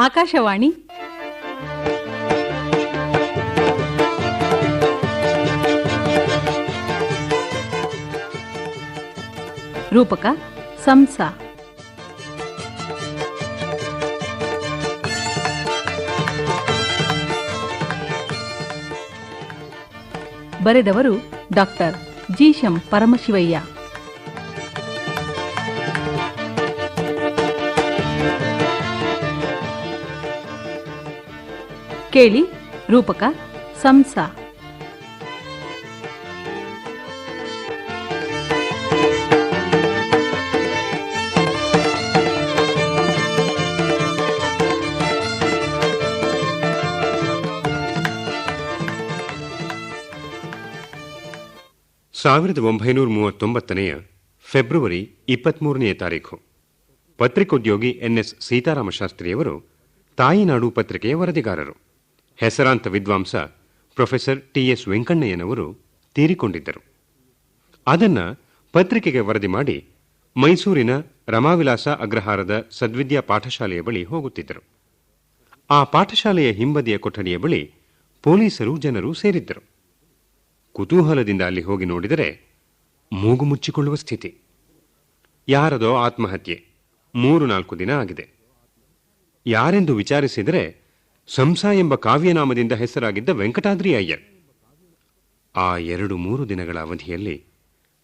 ಆಕಾಶವಾಣಿ. ರೂಪಕ ಸಂಸ. ಬರೆದವರು ಡಾಕ್ಟರ್ ಜಿಶಂ ಪರಮಶಿವಯ್ಯ. ಕೇಳಿ, ರೂಪಕ ಸಂಸ. ಸಾವಿರದ ಒಂಬೈನೂರ ಮೂವತ್ತೊಂಬತ್ತನೆಯ ಫೆಬ್ರವರಿ ಇಪ್ಪತ್ಮೂರನೆಯ ತಾರೀಖು. ಪತ್ರಿಕೋದ್ಯೋಗಿ ಎನ್ಎಸ್ ಸೀತಾರಾಮ ಶಾಸ್ತ್ರಿಯವರು ತಾಯಿನಾಡು ಪತ್ರಿಕೆಯ ವರದಿಗಾರರು. ಹೆಸರಾಂತ ವಿದ್ವಾಂಸ ಪ್ರೊಫೆಸರ್ ಟಿ ಎಸ್ ವೆಂಕಣ್ಣಯ್ಯನವರು ತೀರಿಕೊಂಡಿದ್ದರು. ಅದನ್ನ ಪತ್ರಿಕೆಗೆ ವರದಿ ಮಾಡಿ ಮೈಸೂರಿನ ರಮಾವಿಲಾಸ ಅಗ್ರಹಾರದ ಸದ್ವಿದ್ಯಾ ಪಾಠಶಾಲೆಯ ಬಳಿ ಹೋಗುತ್ತಿದ್ದರು. ಆ ಪಾಠಶಾಲೆಯ ಹಿಂಬದಿಯ ಕೊಠಡಿಯ ಬಳಿ ಪೊಲೀಸರು ಜನರು ಸೇರಿದ್ದರು. ಕುತೂಹಲದಿಂದ ಅಲ್ಲಿ ಹೋಗಿ ನೋಡಿದರೆ ಮೂಗು ಮುಚ್ಚಿಕೊಳ್ಳುವ ಸ್ಥಿತಿ. ಯಾರದೋ ಆತ್ಮಹತ್ಯೆ ಮೂರು ನಾಲ್ಕು ದಿನ ಆಗಿದೆ. ಯಾರೆಂದು ವಿಚಾರಿಸಿದರೆ ಸಂಸ ಎಂಬ ಕಾವ್ಯನಾಮದಿಂದ ಹೆಸರಾಗಿದ್ದ ವೆಂಕಟಾದ್ರಿ ಅಯ್ಯರ್. ಆ ಎರಡು ಮೂರು ದಿನಗಳ ಅವಧಿಯಲ್ಲಿ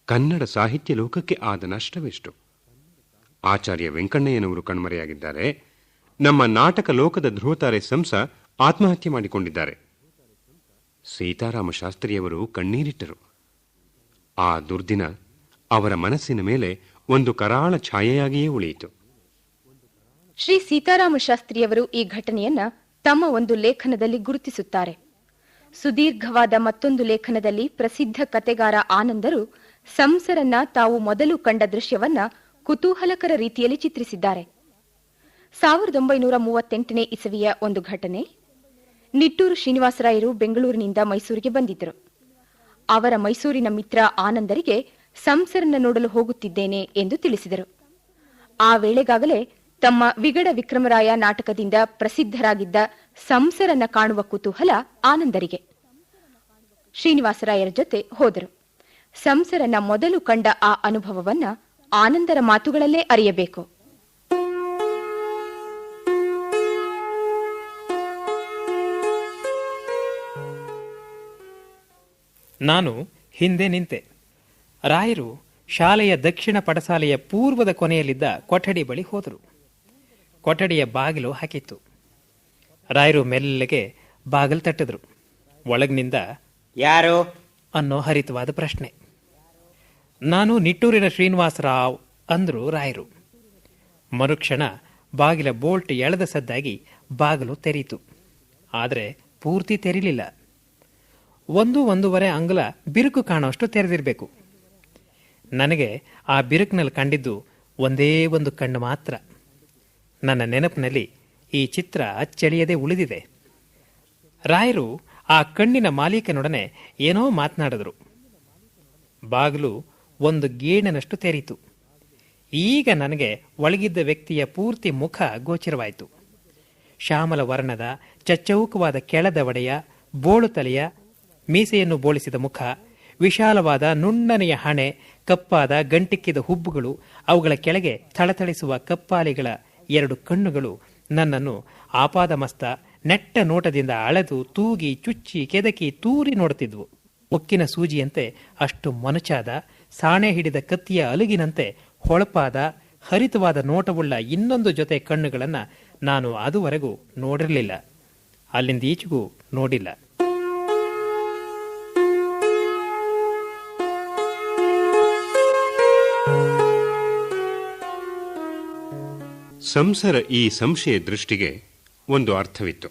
ಕನ್ನಡ ಸಾಹಿತ್ಯ ಲೋಕಕ್ಕೆ ಆದ ನಷ್ಟವೆಷ್ಟು? ಆಚಾರ್ಯ ವೆಂಕಣ್ಣಯ್ಯನವರು ಕಣ್ಮರೆಯಾಗಿದ್ದಾರೆ. ನಮ್ಮ ನಾಟಕ ಲೋಕದ ಧ್ರುವತಾರೆ ಸಂಸ ಆತ್ಮಹತ್ಯೆ ಮಾಡಿಕೊಂಡಿದ್ದಾರೆ. ಸೀತಾರಾಮ ಶಾಸ್ತ್ರಿಯವರು ಕಣ್ಣೀರಿಟ್ಟರು. ಆ ದುರ್ದಿನ ಅವರ ಮನಸ್ಸಿನ ಮೇಲೆ ಒಂದು ಕರಾಳ ಛಾಯೆಯಾಗಿಯೇ ಉಳಿಯಿತು. ಶ್ರೀ ಸೀತಾರಾಮ ಶಾಸ್ತ್ರಿಯವರು ಈ ಘಟನೆಯನ್ನ ತಮ್ಮ ಒಂದು ಲೇಖನದಲ್ಲಿ ಗುರುತಿಸುತ್ತಾರೆ. ಸುದೀರ್ಘವಾದ ಮತ್ತೊಂದು ಲೇಖನದಲ್ಲಿ ಪ್ರಸಿದ್ಧ ಕತೆಗಾರ ಆನಂದರು ಸಂಸರನ್ನ ತಾವು ಮೊದಲು ಕಂಡ ದೃಶ್ಯವನ್ನ ಕುತೂಹಲಕರ ರೀತಿಯಲ್ಲಿ ಚಿತ್ರಿಸಿದ್ದಾರೆ. ಸಾವಿರದ ಒಂಬೈನೂರ ಮೂವತ್ತೆಂಟನೇ ಇಸವಿಯ ಒಂದು ಘಟನೆ, ನಿಟ್ಟೂರು ಶ್ರೀನಿವಾಸರಾಯರು ಬೆಂಗಳೂರಿನಿಂದ ಮೈಸೂರಿಗೆ ಬಂದಿದ್ದರು. ಅವರ ಮೈಸೂರಿನ ಮಿತ್ರ ಆನಂದರಿಗೆ ಸಂಸರನ್ನ ನೋಡಲು ಹೋಗುತ್ತಿದ್ದೇನೆ ಎಂದು ತಿಳಿಸಿದರು. ಆ ವೇಳೆಗಾಗಲೇ ತಮ್ಮ ವಿಗಡ ವಿಕ್ರಮರಾಯ ನಾಟಕದಿಂದ ಪ್ರಸಿದ್ಧರಾಗಿದ್ದ ಸಂಸರನ್ನ ಕಾಣುವ ಕುತೂಹಲ ಆನಂದರಿಗೆ. ಶ್ರೀನಿವಾಸರಾಯರ ಜೊತೆ ಹೋದರು. ಸಂಸರನ್ನ ಮೊದಲು ಕಂಡ ಆ ಅನುಭವವನ್ನ ಆನಂದರ ಮಾತುಗಳಲ್ಲೇ ಅರಿಯಬೇಕು. ನಾನು ಹಿಂದೆ ನಿಂತೆ. ರಾಯರು ಶಾಲೆಯ ದಕ್ಷಿಣ ಪಡಸಾಲೆಯ ಪೂರ್ವದ ಕೊನೆಯಲ್ಲಿದ್ದ ಕೊಠಡಿ ಬಳಿ ಹೋದರು. ಕೊಠಡಿಯ ಬಾಗಿಲು ಹಾಕಿತ್ತು. ರಾಯರು ಮೆಲ್ಲಗೆ ಬಾಗಿಲು ತಟ್ಟಿದ್ರು. ಒಳಗಿನಿಂದ ಯಾರು? ಅನ್ನೋ ಹರಿತವಾದ ಪ್ರಶ್ನೆ. ನಾನು ನಿಟ್ಟೂರಿನ ಶ್ರೀನಿವಾಸರಾವ್ ಅಂದ್ರು ರಾಯರು. ಮರುಕ್ಷಣ ಬಾಗಿಲ ಬೋಲ್ಟ್ ಎಳೆದ ಸದ್ದಾಗಿ ಬಾಗಿಲು ತೆರೀತು. ಆದರೆ ಪೂರ್ತಿ ತೆರಿಲಿಲ್ಲ. ಒಂದು ಒಂದೂವರೆ ಅಂಗುಲ ಬಿರುಕು ಕಾಣುವಷ್ಟು ತೆರೆದಿರಬೇಕು. ನನಗೆ ಆ ಬಿರುಕಿನಲ್ಲಿ ಕಂಡಿದ್ದು ಒಂದೇ ಒಂದು ಕಣ್ಣು ಮಾತ್ರ. ನನ್ನ ನೆನಪಿನಲ್ಲಿ ಈ ಚಿತ್ರ ಅಚ್ಚಳಿಯದೆ ಉಳಿದಿದೆ. ರಾಯರು ಆ ಕಣ್ಣಿನ ಮಾಲೀಕನೊಡನೆ ಏನೋ ಮಾತನಾಡಿದರು. ಬಾಗಿಲು ಒಂದು ಗೇಣನಷ್ಟು ತೆರೀತು ಈಗ ನನಗೆ ಒಳಗಿದ್ದ ವ್ಯಕ್ತಿಯ ಪೂರ್ತಿ ಮುಖ ಗೋಚರವಾಯಿತು. ಶ್ಯಾಮಲ ವರ್ಣದ ಚಚ್ಚೌಕವಾದ ಕೆಳದವಡೆಯ ಬೋಳು ತಲೆಯ, ಮೀಸೆಯನ್ನು ಬೋಳಿಸಿದ ಮುಖ, ವಿಶಾಲವಾದ ನುಣ್ಣನೆಯ ಹಣೆ, ಕಪ್ಪಾದ ಗಂಟಿಕ್ಕಿದ ಹುಬ್ಬುಗಳು ಅವುಗಳ ಕೆಳಗೆ ಥಳಥಳಿಸುವ ಕಪ್ಪಾಲಿಗಳ ಎರಡು ಕಣ್ಣುಗಳು ನನ್ನನ್ನು ಆಪಾದಮಸ್ತ ನೆಟ್ಟ ನೋಟದಿಂದ ಅಳೆದು ತೂಗಿ ಚುಚ್ಚಿ ಕೆದಕಿ ತೂರಿ ನೋಡುತ್ತಿದ್ವು. ಉಕ್ಕಿನ ಸೂಜಿಯಂತೆ ಅಷ್ಟು ಮೊನಚಾದ, ಸಾಣೆ ಹಿಡಿದ ಕತ್ತಿಯ ಅಲುಗಿನಂತೆ ಹೊಳಪಾದ, ಹರಿತವಾದ ನೋಟವುಳ್ಳ ಇನ್ನೊಂದು ಜೊತೆ ಕಣ್ಣುಗಳನ್ನು ನಾನು ಅದುವರೆಗೂ ನೋಡಿರಲಿಲ್ಲ. ಅಲ್ಲಿಂದ ಈಚೆಗೂ ನೋಡಿಲ್ಲ. ಸಂಸರ ಈ ಸಂಶಯ ದೃಷ್ಟಿಗೆ ಒಂದು ಅರ್ಥವಿತ್ತು.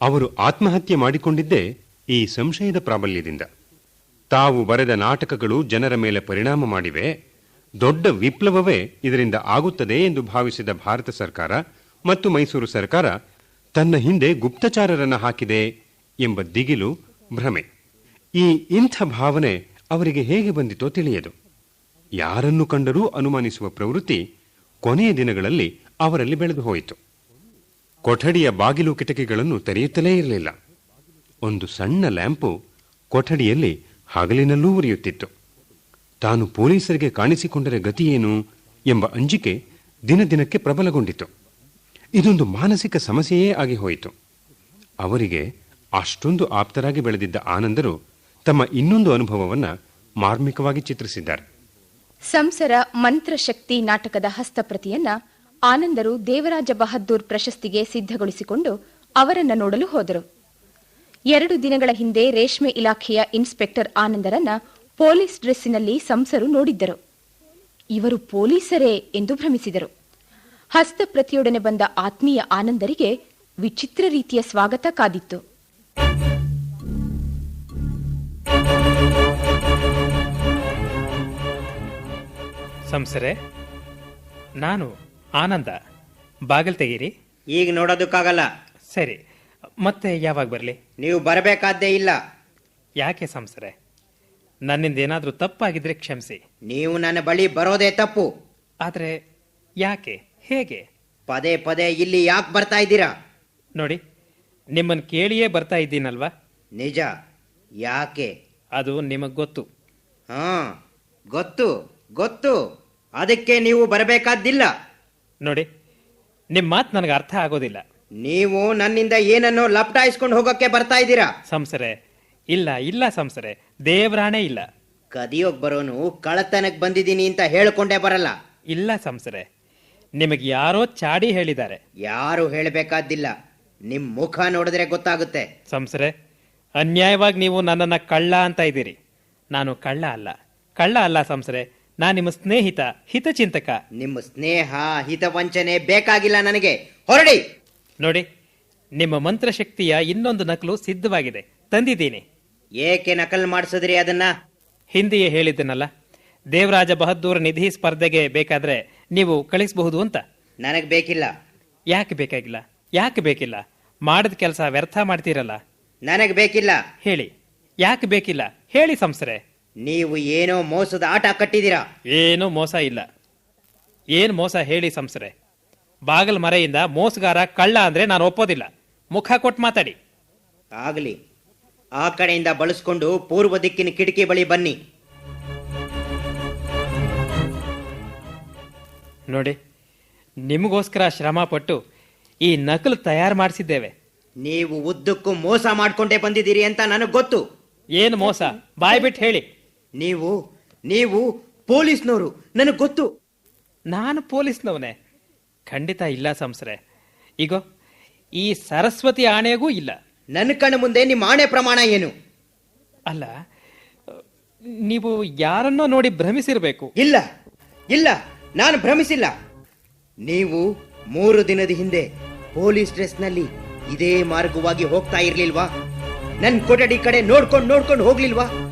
ಅವರು ಆತ್ಮಹತ್ಯೆ ಮಾಡಿಕೊಂಡಿದ್ದೇ ಈ ಸಂಶಯದ ಪ್ರಾಬಲ್ಯದಿಂದ. ತಾವು ಬರೆದ ನಾಟಕಗಳು ಜನರ ಮೇಲೆ ಪರಿಣಾಮ ಮಾಡಿವೆ. ದೊಡ್ಡ ವಿಪ್ಲವವೇ ಇದರಿಂದ ಆಗುತ್ತದೆ ಎಂದು ಭಾವಿಸಿದ ಭಾರತ ಸರ್ಕಾರ ಮತ್ತು ಮೈಸೂರು ಸರ್ಕಾರ ತನ್ನ ಹಿಂದೆ ಗುಪ್ತಚಾರರನ್ನು ಹಾಕಿದೆ ಎಂಬ ದಿಗಿಲು ಭ್ರಮೆ. ಈ ಇಂಥ ಭಾವನೆ ಅವರಿಗೆ ಹೇಗೆ ಬಂದಿತೋ ತಿಳಿಯದು. ಯಾರನ್ನು ಕಂಡರೂ ಅನುಮಾನಿಸುವ ಪ್ರವೃತ್ತಿ ಕೊನೆಯ ದಿನಗಳಲ್ಲಿ ಅವರಲ್ಲಿ ಬೆಳೆದು ಹೋಯಿತು. ಕೊಠಡಿಯ ಬಾಗಿಲು ಕಿಟಕಿಗಳನ್ನು ತೆರೆಯುತ್ತಲೇ ಇರಲಿಲ್ಲ. ಒಂದು ಸಣ್ಣ ಲ್ಯಾಂಪು ಕೊಠಡಿಯಲ್ಲಿ ಹಗಲಿನಲ್ಲೂ ಉರಿಯುತ್ತಿತ್ತು. ತಾನು ಪೊಲೀಸರಿಗೆ ಕಾಣಿಸಿಕೊಂಡರೆ ಗತಿಯೇನು ಎಂಬ ಅಂಜಿಕೆ ದಿನ ದಿನಕ್ಕೆ ಪ್ರಬಲಗೊಂಡಿತು. ಇದೊಂದು ಮಾನಸಿಕ ಸಮಸ್ಯೆಯೇ ಆಗಿ ಹೋಯಿತು. ಅವರಿಗೆ ಅಷ್ಟೊಂದು ಆಪ್ತರಾಗಿ ಬೆಳೆದಿದ್ದ ಆನಂದರು ತಮ್ಮ ಇನ್ನೊಂದು ಅನುಭವವನ್ನು ಮಾರ್ಮಿಕವಾಗಿ ಚಿತ್ರಿಸಿದ್ದಾರೆ. ಸಂಸರ ಮಂತ್ರಶಕ್ತಿ ನಾಟಕದ ಹಸ್ತಪ್ರತಿಯನ್ನ ಆನಂದರು ದೇವರಾಜ ಬಹದ್ದೂರ್ ಪ್ರಶಸ್ತಿಗೆ ಸಿದ್ಧಗೊಳಿಸಿಕೊಂಡು ಅವರನ್ನು ನೋಡಲು ಹೋದರು. ಎರಡು ದಿನಗಳ ಹಿಂದೆ ರೇಷ್ಮೆ ಇಲಾಖೆಯ ಇನ್ಸ್ಪೆಕ್ಟರ್ ಆನಂದರನ್ನ ಪೊಲೀಸ್ ಡ್ರೆಸ್ಸಿನಲ್ಲಿ ಸಂಸರು ನೋಡಿದ್ದರು. ಇವರು ಪೊಲೀಸರೇ ಎಂದು ಭ್ರಮಿಸಿದರು. ಹಸ್ತಪ್ರತಿಯೊಡನೆ ಬಂದ ಆತ್ಮೀಯ ಆನಂದರಿಗೆ ವಿಚಿತ್ರ ರೀತಿಯ ಸ್ವಾಗತ ಕಾದಿತ್ತು. ಸಂಸರೆ, ನಾನು ಆನಂದ. ಬಾಗಿಲು ತೆಗೀರಿ. ಈಗ ನೋಡೋದಕ್ಕಾಗಲ್ಲ. ಸರಿ. ಮತ್ತೆ ಯಾವಾಗ ಬರಲಿ? ನೀವು ಬರಬೇಕಾದ್ದೇ ಇಲ್ಲ. ಯಾಕೆ ಸಂಸರೆ? ನನ್ನಿಂದ ಏನಾದರೂ ತಪ್ಪಾಗಿದ್ರೆ ಕ್ಷಮಿಸಿ. ನೀವು ನನ್ನ ಬಳಿ ಬರೋದೇ ತಪ್ಪು. ಆದರೆ ಯಾಕೆ? ಹೇಗೆ? ಪದೇ ಪದೇ ಇಲ್ಲಿ ಯಾಕೆ ಬರ್ತಾ ಇದ್ದೀರಾ? ನೋಡಿ ನಿಮ್ಮನ್ನು ಕೇಳಿಯೇ ಬರ್ತಾ ಇದ್ದೀನಲ್ವಾ? ನಿಜ. ಯಾಕೆ? ಅದು ನಿಮಗೆ ಗೊತ್ತು. ಹಾ ಗೊತ್ತು ಗೊತ್ತು. ಅದಕ್ಕೆ ನೀವು ಬರಬೇಕಾದ್ದಿಲ್ಲ. ನೋಡಿ ನಿಮ್ಮ ಮಾತು ನನಗೆ ಅರ್ಥ ಆಗೋದಿಲ್ಲ. ನೀವು ನನ್ನಿಂದ ಏನನ್ನು ಲಪ್ಟಾಯಿಸ್ಕೊಂಡು ಹೋಗಕ್ಕೆ ಬರ್ತಾ ಇದ್ದೀರಾ? ಸಂಸರೆ ಇಲ್ಲ ಇಲ್ಲ ಸಂಸರೆ ದೇವರಾಣೆ ಇಲ್ಲ. ಕದಿಯೋಗ್ ಬರೋನು ಕಳತನಕ್ ಬಂದಿದ್ದೀನಿ ಅಂತ ಹೇಳಿಕೊಂಡೇ ಬರಲ್ಲ. ಇಲ್ಲ ಸಂಸರೆ ನಿಮಗೆ ಯಾರೋ ಚಾಡಿ ಹೇಳಿದ್ದಾರೆ. ಯಾರು ಹೇಳಬೇಕಾದಿಲ್ಲ ನಿಮ್ ಮುಖ ನೋಡಿದ್ರೆ ಗೊತ್ತಾಗುತ್ತೆ. ಸಂಸರೆ ಅನ್ಯಾಯವಾಗಿ ನೀವು ನನ್ನನ್ನು ಕಳ್ಳ ಅಂತ ಇದ್ದೀರಿ. ನಾನು ಕಳ್ಳ ಅಲ್ಲ ಕಳ್ಳ ಅಲ್ಲ ಸಂಸರೆ ನಾನು ನಿಮ್ಮ ಸ್ನೇಹಿತ ಹಿತಚಿಂತಕ. ನಿಮ್ಮ ಸ್ನೇಹ ಹಿತವಂಚನೆ ಬೇಕಾಗಿಲ್ಲ ನನಗೆ. ಹೊರಡಿ! ನೋಡಿ ನಿಮ್ಮ ಮಂತ್ರಶಕ್ತಿಯ ಇನ್ನೊಂದು ನಕಲು ಸಿದ್ಧವಾಗಿದೆ. ತಂದಿದ್ದೀನಿ. ಏಕೆ ನಕಲ್ ಮಾಡಿಸಿದ್ರಿ ಅದನ್ನ? ಹಿಂದೆಯೇ ಹೇಳಿದ್ದನಲ್ಲ ದೇವರಾಜ ಬಹದ್ದೂರ್ ನಿಧಿ ಸ್ಪರ್ಧೆಗೆ ಬೇಕಾದ್ರೆ ನೀವು ಕಳಿಸಬಹುದು ಅಂತ. ನನಗೆ ಬೇಕಿಲ್ಲ. ಯಾಕೆ ಬೇಕಾಗಿಲ್ಲ? ಯಾಕೆ ಬೇಕಿಲ್ಲ? ಮಾಡಿದ ಕೆಲಸ ವ್ಯರ್ಥ ಮಾಡ್ತೀರಲ್ಲ. ನನಗೆ ಬೇಕಿಲ್ಲ. ಹೇಳಿ. ಯಾಕೆ ಬೇಕಿಲ್ಲ? ಹೇಳಿ ಸಂಸರೆ. ನೀವು ಏನೋ ಮೋಸದ ಆಟ ಕಟ್ಟಿದ್ದೀರಾ? ಏನೂ ಮೋಸ ಇಲ್ಲ. ಏನ್ ಮೋಸ ಹೇಳಿ ಸಂಸರೆ? ಬಾಗಲ್ ಮರೆಯಿಂದ ಮೋಸಗಾರ ಕಳ್ಳ ಅಂದ್ರೆ ನಾನು ಒಪ್ಪೋದಿಲ್ಲ. ಮುಖ ಕೊಟ್ಟು ಮಾತಾಡಿ. ಆಗಲಿ. ಆ ಕಡೆಯಿಂದ ಬಳಸ್ಕೊಂಡು ಪೂರ್ವ ದಿಕ್ಕಿನ ಕಿಟಕಿ ಬಳಿ ಬನ್ನಿ. ನೋಡಿ ನಿಮಗೋಸ್ಕರ ಶ್ರಮ ಪಟ್ಟು ಈ ನಕಲು ತಯಾರು ಮಾಡಿಸಿದ್ದೇವೆ. ನೀವು ಉದ್ದಕ್ಕೂ ಮೋಸ ಮಾಡ್ಕೊಂಡೇ ಬಂದಿದ್ದೀರಿ ಅಂತ ನನಗೆ ಗೊತ್ತು. ಏನು ಮೋಸ? ಬಾಯ್ಬಿಟ್ಟು ಹೇಳಿ. ನೀವು ನೀವು ಪೊಲೀಸ್ನವರು ನನಗೆ ಗೊತ್ತು. ನಾನು ಪೊಲೀಸ್ನವನೇ. ಖಂಡಿತ ಇಲ್ಲ ಸಂಸರೆ. ಈಗ ಈ ಸರಸ್ವತಿ ಆಣೆಗೂ ಇಲ್ಲ. ನನ್ನ ಕಣ್ಣ ಮುಂದೆ ನಿಮ್ಮ ಆಣೆ ಪ್ರಮಾಣ ಏನು? ಅಲ್ಲ ನೀವು ಯಾರನ್ನೋ ನೋಡಿ ಭ್ರಮಿಸಿರಬೇಕು. ಇಲ್ಲ ಇಲ್ಲ ನಾನು ಭ್ರಮಿಸಿಲ್ಲ. ನೀವು ಮೂರು ದಿನದ ಹಿಂದೆ ಪೊಲೀಸ್ ಡ್ರೆಸ್ನಲ್ಲಿ ಇದೇ ಮಾರ್ಗವಾಗಿ ಹೋಗ್ತಾ ಇರ್ಲಿಲ್ವಾ? ನನ್ನ ಕೊಠಡಿ ಕಡೆ ನೋಡ್ಕೊಂಡು ನೋಡ್ಕೊಂಡು ಹೋಗ್ಲಿಲ್ವಾ?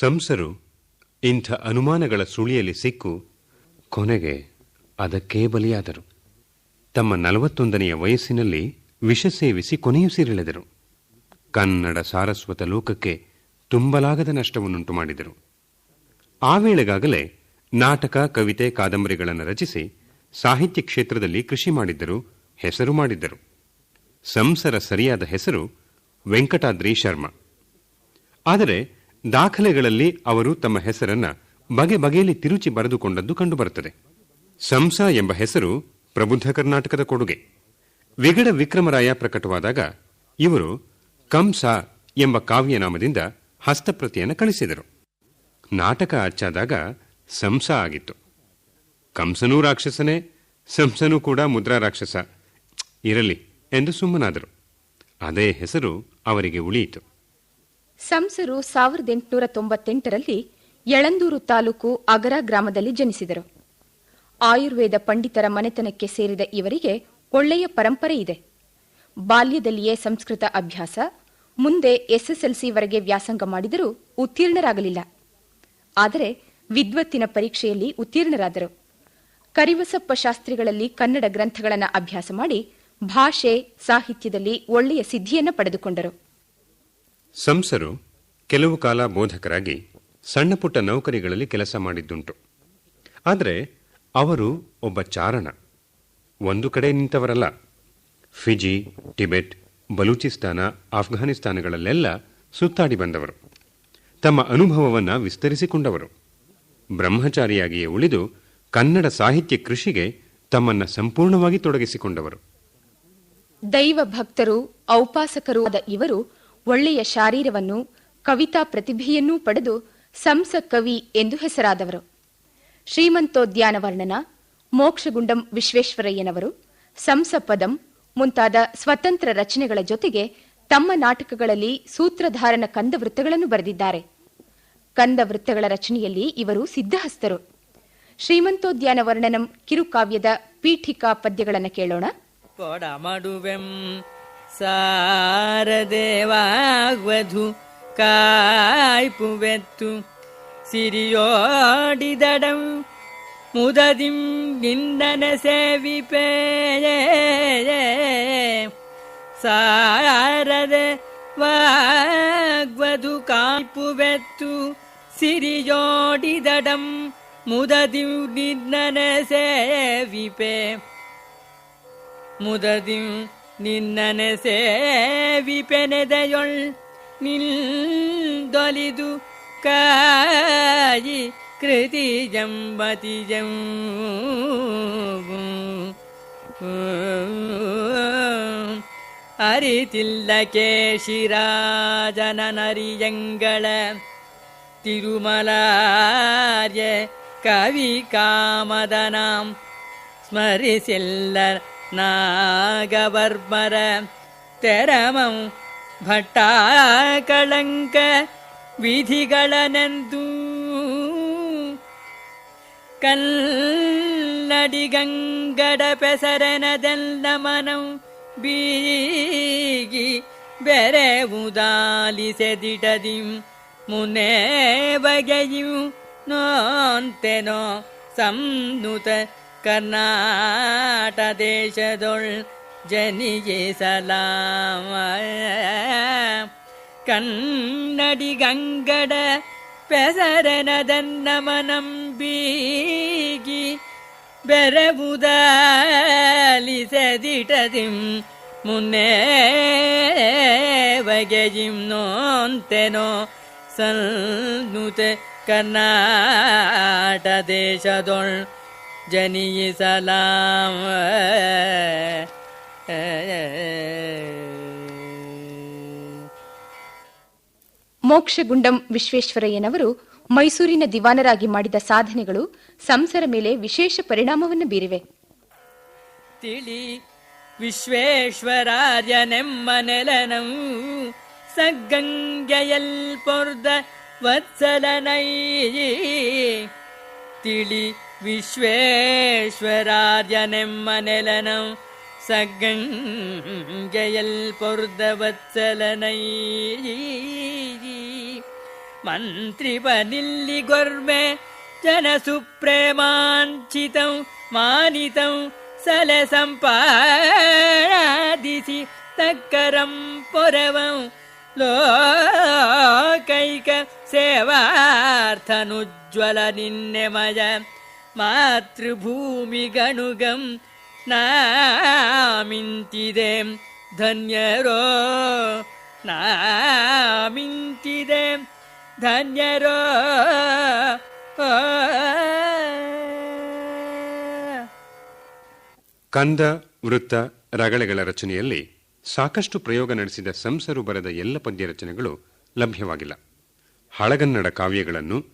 ಸಂಸರು ಇಂಥ ಅನುಮಾನಗಳ ಸುಳಿಯಲ್ಲಿ ಸಿಕ್ಕು ಕೊನೆಗೆ ಅದಕ್ಕೇ ಬಲಿಯಾದರು. ತಮ್ಮ ನಲವತ್ತೊಂದನೆಯ ವಯಸ್ಸಿನಲ್ಲಿ ವಿಷ ಸೇವಿಸಿ ಕೊನೆಯುಸಿರೆಳೆದರು ಕನ್ನಡ ಸಾರಸ್ವತ ಲೋಕಕ್ಕೆ ತುಂಬಲಾಗದ ನಷ್ಟವನ್ನುಂಟು ಮಾಡಿದರು. ಆ ವೇಳೆಗಾಗಲೇ ನಾಟಕ, ಕವಿತೆ, ಕಾದಂಬರಿಗಳನ್ನು ರಚಿಸಿ ಸಾಹಿತ್ಯ ಕ್ಷೇತ್ರದಲ್ಲಿ ಕೃಷಿ ಮಾಡಿದ್ದರು, ಹೆಸರು ಮಾಡಿದ್ದರು. ಸಂಸರ ಸರಿಯಾದ ಹೆಸರು ವೆಂಕಟಾದ್ರಿ ಶರ್ಮ. ಆದರೆ ದಾಖಲೆಗಳಲ್ಲಿ ಅವರು ತಮ್ಮ ಹೆಸರನ್ನ ಬಗೆ ಬಗೆಯಲ್ಲಿ ತಿರುಚಿ ಬರೆದುಕೊಂಡದ್ದು ಕಂಡುಬರುತ್ತದೆ. ಸಂಸ ಎಂಬ ಹೆಸರು ಪ್ರಬುದ್ಧ ಕರ್ನಾಟಕದ ಕೊಡುಗೆ. ವಿಗಡ ವಿಕ್ರಮರಾಯ ಪ್ರಕಟವಾದಾಗ ಇವರು ಕಂಸ ಎಂಬ ಕಾವ್ಯನಾಮದಿಂದ ಹಸ್ತಪ್ರತಿಯನ್ನು ಕಳಿಸಿದರು. ನಾಟಕ ಅಚ್ಚಾದಾಗ ಸಂಸ ಆಗಿತ್ತು. ಕಂಸನೂ ರಾಕ್ಷಸನೇ, ಸಂಸನೂ ಕೂಡ ಮುದ್ರಾ ರಾಕ್ಷಸ. ಇರಲಿ ಎಂದು ಸುಮ್ಮನಾದರು. ಅದೇ ಹೆಸರು ಅವರಿಗೆ ಉಳಿಯಿತು. ಸಂಸರು ಸಾವಿರದ ಎಂಟುನೂರ ತೊಂಬತ್ತೆಂಟರಲ್ಲಿ ಯಳಂದೂರು ತಾಲೂಕು ಅಗರ ಗ್ರಾಮದಲ್ಲಿ ಜನಿಸಿದರು. ಆಯುರ್ವೇದ ಪಂಡಿತರ ಮನೆತನಕ್ಕೆ ಸೇರಿದ ಇವರಿಗೆ ಒಳ್ಳೆಯ ಪರಂಪರೆ ಇದೆ. ಬಾಲ್ಯದಲ್ಲಿಯೇ ಸಂಸ್ಕೃತ ಅಭ್ಯಾಸ, ಮುಂದೆ ಎಸ್ಎಸ್ಎಲ್ಸಿವರೆಗೆ ವ್ಯಾಸಂಗ ಮಾಡಿದರೂ ಉತ್ತೀರ್ಣರಾಗಲಿಲ್ಲ. ಆದರೆ ವಿದ್ವತ್ತಿನ ಪರೀಕ್ಷೆಯಲ್ಲಿ ಉತ್ತೀರ್ಣರಾದರು. ಕರಿವಸಪ್ಪ ಶಾಸ್ತ್ರಿಗಳಲ್ಲಿ ಕನ್ನಡ ಗ್ರಂಥಗಳನ್ನು ಅಭ್ಯಾಸ ಮಾಡಿ ಭಾಷೆ, ಸಾಹಿತ್ಯದಲ್ಲಿ ಒಳ್ಳೆಯ ಸಿದ್ಧಿಯನ್ನು ಪಡೆದುಕೊಂಡರು. ಸಂಸರು ಕೆಲವು ಕಾಲ ಬೋಧಕರಾಗಿ ಸಣ್ಣ ಪುಟ್ಟ ನೌಕರಿಗಳಲ್ಲಿ ಕೆಲಸ ಮಾಡಿದ್ದುಂಟು. ಆದರೆ ಅವರು ಒಬ್ಬ ಚಾರಣ. ಒಂದು ಕಡೆ ನಿಂತವರಲ್ಲ. ಫಿಜಿ, ಟಿಬೆಟ್, ಬಲೂಚಿಸ್ತಾನ, ಆಫ್ಘಾನಿಸ್ತಾನಗಳಲ್ಲೆಲ್ಲ ಸುತ್ತಾಡಿ ಬಂದವರು. ತಮ್ಮ ಅನುಭವವನ್ನು ವಿಸ್ತರಿಸಿಕೊಂಡವರು. ಬ್ರಹ್ಮಚಾರಿಯಾಗಿಯೇ ಉಳಿದು ಕನ್ನಡ ಸಾಹಿತ್ಯ ಕೃಷಿಗೆ ತಮ್ಮನ್ನು ಸಂಪೂರ್ಣವಾಗಿ ತೊಡಗಿಸಿಕೊಂಡವರು. ದೈವ ಭಕ್ತರು, ಔಪಾಸಕರು ಆದ ಇವರು ಒಳ್ಳೆಯ ಶಾರೀರವನ್ನು, ಕವಿತಾ ಪ್ರತಿಭೆಯನ್ನೂ ಪಡೆದು ಸಂಸ ಕವಿ ಎಂದು ಹೆಸರಾದವರು. ಶ್ರೀಮಂತೋದ್ಯಾನ ವರ್ಣನ, ಮೋಕ್ಷಗುಂಡಂ ವಿಶ್ವೇಶ್ವರಯ್ಯನವರು, ಸಂಸ ಪದಂ ಮುಂತಾದ ಸ್ವತಂತ್ರ ರಚನೆಗಳ ಜೊತೆಗೆ ತಮ್ಮ ನಾಟಕಗಳಲ್ಲಿ ಸೂತ್ರಧಾರನ ಕಂದವೃತ್ತಗಳನ್ನು ಬರೆದಿದ್ದಾರೆ. ಕಂದವೃತ್ತಗಳ ರಚನೆಯಲ್ಲಿ ಇವರು ಸಿದ್ಧಹಸ್ತರು. ಶ್ರೀಮಂತೋದ್ಯಾನ ವರ್ಣನಂ ಕಿರುಕಾವ್ಯದ ಪೀಠಿಕಾ ಪದ್ಯಗಳನ್ನು ಕೇಳೋಣ. ಸಾರದೇವಾಗ್ವಧು ಕಾಯ್ಪುವೆತ್ತು ಸಿರಿಯೋಡಿದಡಂ ಮುದದಿಂ ನಿಂದನ ಸೇವಿಪೇ ಸಾರದೆ ವಾಗ್ವಧು ಕಾಯ್ಪುವೆತ್ತು ಸಿರಿಯೋಡಿದಡಂ ಮುದದಿಂ ನಿಂದನ ಸೇವಿಪೇ മുതതിം നിന്നനെ സേവിപ്പെനെതയൊൾ നിൽതൊലിതു കായി കൃതിജം പതിജം അരിതില്ല കേശിരാജനനരിയങ്ങള തിരുമലാര്യ കവി കാമദനാം ಸ್ಮರಿಸಿಲ್ಲ ನಾಗವರ್ಮರ ತೆರಮಂ ಭಟ್ಟಾಕಳಂಕ ವಿಧಿಗಳನೆಂದು ಕಲ್ಲಡಿಗಂಗಡ ಪೆಸರನದೆಲ್ಲ ಮನಂ ಬೀಗಿ ಬೆರೆವುದಾಲಿಸೆದಿಟದಿಂ ಮುನೇ ಬಗೆಯು ನೋಂತೆನೋ ಸಂನುತ ಕರ್ನಾಟ ದೇಶದೊಳ್ ಜನಿಗಿಸಲಾಮ ಕನ್ನಡಿಗಂಗಡ ಪೆಸರನದನ್ನ ಮನಂ ಬೀಗಿ ಬೆರಬುದಾಲಿಸದಿಟದಿಂ ಮುನ್ನೇ ಬಗೆಜಿಂ ನೋಂತೆನೋ ಸಲ್ನುತೆ ಕರ್ನಾಟ ದೇಶದೊಳ್ ಜನಿಯಿಸಲಾಮ ಮೋಕ್ಷಗುಂಡಂ ವಿಶ್ವೇಶ್ವರಯ್ಯನವರು ಮೈಸೂರಿನ ದಿವಾನರಾಗಿ ಮಾಡಿದ ಸಾಧನೆಗಳು ಸಂಸರ ಮೇಲೆ ವಿಶೇಷ ಪರಿಣಾಮವನ್ನು ಬೀರಿವೆ. ತಿಳಿ ವಿಶ್ವೇಶ್ವರಾರ್ಯನೆಮ್ಮ ನೆಲನಂ ಸಗ್ಗಂಗೆಯಲ್ ಪೊರ್ದ ವತ್ಸಲನೈ ತಿಳಿ விஸ்வேஸ்வரார்யனெம்மனெலனம் சகஞ்சயல் பொருதவத்சலனை மந்திரிபனில்லி கொர்மே ஜனசுப்ரேமாஞ்சிதம் மானிதம் சலசம்பாதிசி தக்கரம் புரவம் லோகைக சேவார்த்தனுஜ்வல நின்னமய ಪೊರವಂ ಲೋಕೈಕ ಸೇವಾರ್ಥನುಜ್ವಲ ನಿನ್ನೆಮಯ ಮಾತೃಭೂಮಿ ಗಣುಗಂ ನಾಮಿಂತಿದೆ. ಧನ್ಯರೋ ನಾಮಿಂತಿದೆ. ಧನ್ಯರೋ. ಕಂದ, ವೃತ್ತ, ರಗಳೆಗಳ ರಚನೆಯಲ್ಲಿ ಸಾಕಷ್ಟು ಪ್ರಯೋಗ ನಡೆಸಿದ ಸಂಸರು ಬರೆದ ಎಲ್ಲ ಪದ್ಯ ರಚನೆಗಳು ಲಭ್ಯವಾಗಿಲ್ಲ. ಹಳಗನ್ನಡ ಕಾವ್ಯಗಳನ್ನು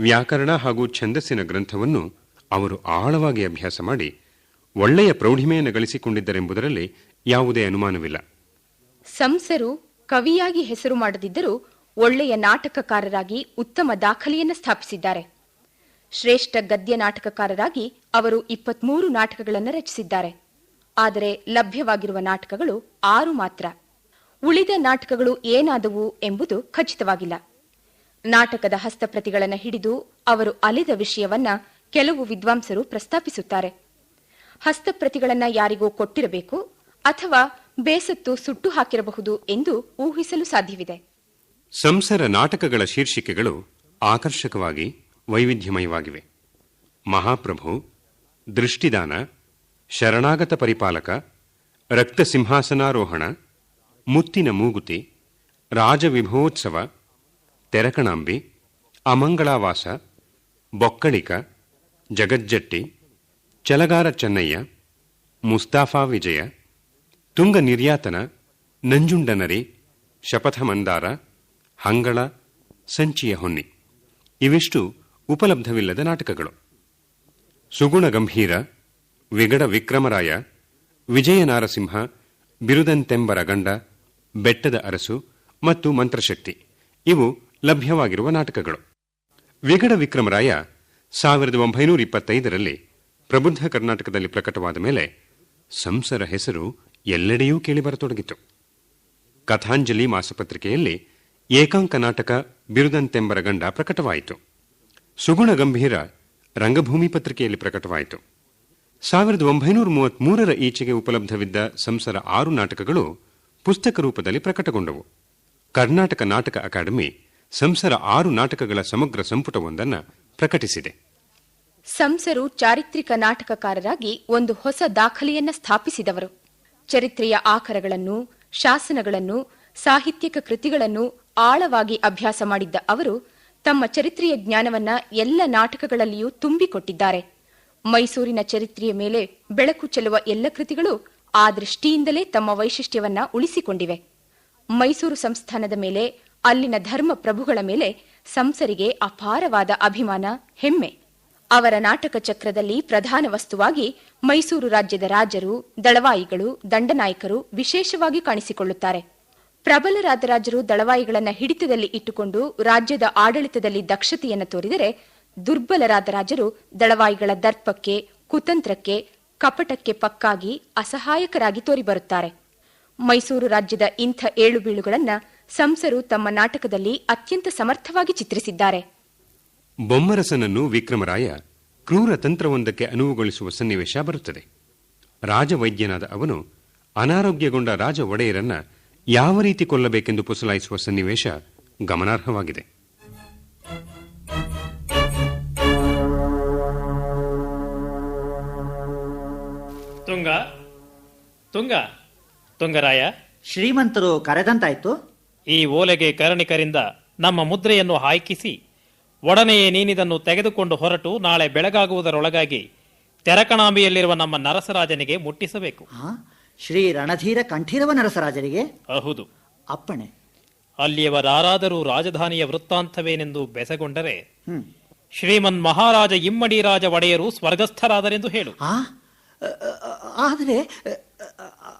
ವ್ಯಾಕರಣ ಹಾಗೂ ಛಂದಸ್ಸಿನ ಗ್ರಂಥವನ್ನು ಅವರು ಆಳವಾಗಿ ಅಭ್ಯಾಸ ಮಾಡಿ ಒಳ್ಳೆಯ ಪ್ರೌಢಿಮೆಯನ್ನು ಗಳಿಸಿಕೊಂಡಿದ್ದರೆಂಬುದರಲ್ಲಿ ಯಾವುದೇ ಅನುಮಾನವಿಲ್ಲ. ಸಂಸರು ಕವಿಯಾಗಿ ಹೆಸರು ಮಾಡದಿದ್ದರೂ ಒಳ್ಳೆಯ ನಾಟಕಕಾರರಾಗಿ ಉತ್ತಮ ದಾಖಲೆಯನ್ನು ಸ್ಥಾಪಿಸಿದ್ದಾರೆ. ಶ್ರೇಷ್ಠ ಗದ್ಯ ನಾಟಕಕಾರರಾಗಿ ಅವರು ಇಪ್ಪತ್ಮೂರು ನಾಟಕಗಳನ್ನು ರಚಿಸಿದ್ದಾರೆ. ಆದರೆ ಲಭ್ಯವಾಗಿರುವ ನಾಟಕಗಳು ಆರು ಮಾತ್ರ. ಉಳಿದ ನಾಟಕಗಳು ಏನಾದವು ಎಂಬುದು ಖಚಿತವಾಗಿಲ್ಲ. ನಾಟಕದ ಹಸ್ತಪ್ರತಿಗಳನ್ನು ಹಿಡಿದು ಅವರು ಅಲಿದ ವಿಷಯವನ್ನ ಕೆಲವು ವಿದ್ವಾಂಸರು ಪ್ರಸ್ತಾಪಿಸುತ್ತಾರೆ. ಹಸ್ತಪ್ರತಿಗಳನ್ನ ಯಾರಿಗೂ ಕೊಟ್ಟಿರಬೇಕು ಅಥವಾ ಬೇಸತ್ತು ಸುಟ್ಟು ಹಾಕಿರಬಹುದು ಎಂದು ಊಹಿಸಲು ಸಾಧ್ಯವಿದೆ. ಸಂಸರ ನಾಟಕಗಳ ಶೀರ್ಷಿಕೆಗಳು ಆಕರ್ಷಕವಾಗಿ ವೈವಿಧ್ಯಮಯವಾಗಿವೆ. ಮಹಾಪ್ರಭು, ದೃಷ್ಟಿದಾನ, ಶರಣಾಗತ ಪರಿಪಾಲಕ ರಕ್ತ ಸಿಂಹಾಸನಾರೋಹಣ ಮುತ್ತಿನ ಮೂಗುತಿ, ರಾಜವಿಭೋತ್ಸವ, ತೆರಕಣಾಂಬಿ, ಅಮಂಗಳಾವಾಸ, ಬೊಕ್ಕಳಿಕ ಜಗಜ್ಜಟ್ಟಿ, ಚಲಗಾರ ಚೆನ್ನಯ್ಯ, ಮುಸ್ತಾಫಾ ವಿಜಯ, ತುಂಗ ನಿರ್ಯಾತನ, ನಂಜುಂಡನರಿ, ಶಪಥ ಮಂದಾರ ಹಂಗಳ ಸಂಚಿಯ ಹೊನ್ನಿ. ಇವಿಷ್ಟು ಉಪಲಬ್ಧವಿಲ್ಲದ ನಾಟಕಗಳು. ಸುಗುಣ ಗಂಭೀರ, ವಿಗಡ ವಿಕ್ರಮರಾಯ ವಿಜಯ ನಾರಸಿಂಹ ಬಿರುದಂತೆಂಬರ ಗಂಡ, ಬೆಟ್ಟದ ಅರಸು ಮತ್ತು ಮಂತ್ರಶಕ್ತಿ. ಇವು ಲಭ್ಯವಾಗಿರುವ ನಾಟಕಗಳು. ವಿಗಡ ವಿಕ್ರಮರಾಯ ಸಾವಿರದ ಒಂಬೈನೂರ ಇಪ್ಪತ್ತೈದರಲ್ಲಿ ಪ್ರಬುದ್ಧ ಕರ್ನಾಟಕದಲ್ಲಿ ಪ್ರಕಟವಾದ ಮೇಲೆ ಸಂಸರ ಹೆಸರು ಎಲ್ಲೆಡೆಯೂ ಕೇಳಿಬರತೊಡಗಿತು. ಕಥಾಂಜಲಿ ಮಾಸಪತ್ರಿಕೆಯಲ್ಲಿ ಏಕಾಂಕ ನಾಟಕ ಬಿರುದಂತೆಂಬರ ಗಂಡ ಪ್ರಕಟವಾಯಿತು. ಸುಗುಣ ಗಂಭೀರ ರಂಗಭೂಮಿ ಪತ್ರಿಕೆಯಲ್ಲಿ ಪ್ರಕಟವಾಯಿತು. ಸಾವಿರದ ಒಂಬೈನೂರ ಮೂವತ್ಮೂರರ ಈಚೆಗೆ ಉಪಲಬ್ಧವಿದ್ದ ಸಂಸರ ಆರು ನಾಟಕಗಳು ಪುಸ್ತಕ ರೂಪದಲ್ಲಿ ಪ್ರಕಟಗೊಂಡವು. ಕರ್ನಾಟಕ ನಾಟಕ ಅಕಾಡೆಮಿ ಸಂಸರ ಆರು ನಾಟಕಗಳ ಸಮಗ್ರ ಸಂಪುಟವೊಂದನ್ನು ಪ್ರಕಟಿಸಿದೆ. ಸಂಸರು ಚಾರಿತ್ರಿಕ ನಾಟಕಕಾರರಾಗಿ ಒಂದು ಹೊಸ ದಾಖಲೆಯನ್ನ ಸ್ಥಾಪಿಸಿದವರು. ಚರಿತ್ರೆಯ ಆಕರಗಳನ್ನು, ಶಾಸನಗಳನ್ನು, ಸಾಹಿತ್ಯಿಕ ಕೃತಿಗಳನ್ನು ಆಳವಾಗಿ ಅಭ್ಯಾಸ ಮಾಡಿದ್ದ ಅವರು ತಮ್ಮ ಚರಿತ್ರೆಯ ಜ್ಞಾನವನ್ನ ಎಲ್ಲ ನಾಟಕಗಳಲ್ಲಿಯೂ ತುಂಬಿಕೊಟ್ಟಿದ್ದಾರೆ. ಮೈಸೂರಿನ ಚರಿತ್ರೆಯ ಮೇಲೆ ಬೆಳಕು ಚೆಲ್ಲುವ ಎಲ್ಲ ಕೃತಿಗಳು ಆ ದೃಷ್ಟಿಯಿಂದಲೇ ತಮ್ಮ ವೈಶಿಷ್ಟ್ಯವನ್ನ ಉಳಿಸಿಕೊಂಡಿವೆ. ಮೈಸೂರು ಸಂಸ್ಥಾನದ ಮೇಲೆ ಅಲ್ಲಿನ ಧರ್ಮ ಪ್ರಭುಗಳ ಮೇಲೆ ಸಂಸರಿಗೆ ಅಪಾರವಾದ ಅಭಿಮಾನ, ಹೆಮ್ಮೆ. ಅವರ ನಾಟಕ ಚಕ್ರದಲ್ಲಿ ಪ್ರಧಾನ ವಸ್ತುವಾಗಿ ಮೈಸೂರು ರಾಜ್ಯದ ರಾಜರು, ದಳವಾಯಿಗಳು, ದಂಡನಾಯಕರು ವಿಶೇಷವಾಗಿ ಕಾಣಿಸಿಕೊಳ್ಳುತ್ತಾರೆ. ಪ್ರಬಲರಾದ ರಾಜರು ದಳವಾಯಿಗಳನ್ನ ಹಿಡಿತದಲ್ಲಿ ಇಟ್ಟುಕೊಂಡು ರಾಜ್ಯದ ಆಡಳಿತದಲ್ಲಿ ದಕ್ಷತೆಯನ್ನು ತೋರಿದರೆ ದುರ್ಬಲರಾದ ರಾಜರು ದಳವಾಯಿಗಳ ದರ್ಪಕ್ಕೆ, ಕುತಂತ್ರಕ್ಕೆ, ಕಪಟಕ್ಕೆ ಪಕ್ಕಾಗಿ ಅಸಹಾಯಕರಾಗಿ ತೋರಿಬರುತ್ತಾರೆ. ಮೈಸೂರು ರಾಜ್ಯದ ಇಂಥ ಏಳು ಬೀಳುಗಳನ್ನ ಸಂಸರು ತಮ್ಮ ನಾಟಕದಲ್ಲಿ ಅತ್ಯಂತ ಸಮರ್ಥವಾಗಿ ಚಿತ್ರಿಸಿದ್ದಾರೆ. ಬೊಮ್ಮರಸನನ್ನು ವಿಕ್ರಮರಾಯ ಕ್ರೂರ ತಂತ್ರವೊಂದಕ್ಕೆ ಅನುವುಗೊಳಿಸುವ ಸನ್ನಿವೇಶ ಬರುತ್ತದೆ. ರಾಜವೈದ್ಯನಾದ ಅವನು ಅನಾರೋಗ್ಯಗೊಂಡ ರಾಜ ಒಡೆಯರನ್ನ ಯಾವ ರೀತಿ ಕೊಲ್ಲಬೇಕೆಂದು ಪುಸಲಾಯಿಸುವ ಸನ್ನಿವೇಶ ಗಮನಾರ್ಹವಾಗಿದೆ. ತುಂಗ ತುಂಗ ತುಂಗರಾಯ ಶ್ರೀಮಂತರು ಕರೆದಂತಾಯ್ತು? ಈ ಓಲೆಗೆ ಕರ್ಣಿಕರಿಂದ ನಮ್ಮ ಮುದ್ರೆಯನ್ನು ಹಾಯ್ಕಿಸಿ ಒಡನೆಯೇ ನೀನಿದನ್ನು ತೆಗೆದುಕೊಂಡು ಹೊರಟು ನಾಳೆ ಬೆಳಗಾಗುವುದರೊಳಗಾಗಿ ತೆರಕಣಾಂಬಿಯಲ್ಲಿರುವ ನಮ್ಮ ನರಸರಾಜನಿಗೆ ಮುಟ್ಟಿಸಬೇಕು. ಶ್ರೀ ರಣಧೀರ ಕಂಠೀರವ ನರಸರಾಜನಿಗೆ? ಹೌದು. ಅಪ್ಪಣೆ. ಅಲ್ಲಿಯವರಾರಾದರೂ ರಾಜಧಾನಿಯ ವೃತ್ತಾಂತವೇನೆಂದು ಬೆಸಗೊಂಡರೆ ಶ್ರೀಮನ್ ಮಹಾರಾಜ ಇಮ್ಮಡಿ ರಾಜ ಒಡೆಯರು ಸ್ವರ್ಗಸ್ಥರಾದರೆಂದು ಹೇಳು. ಆದರೆ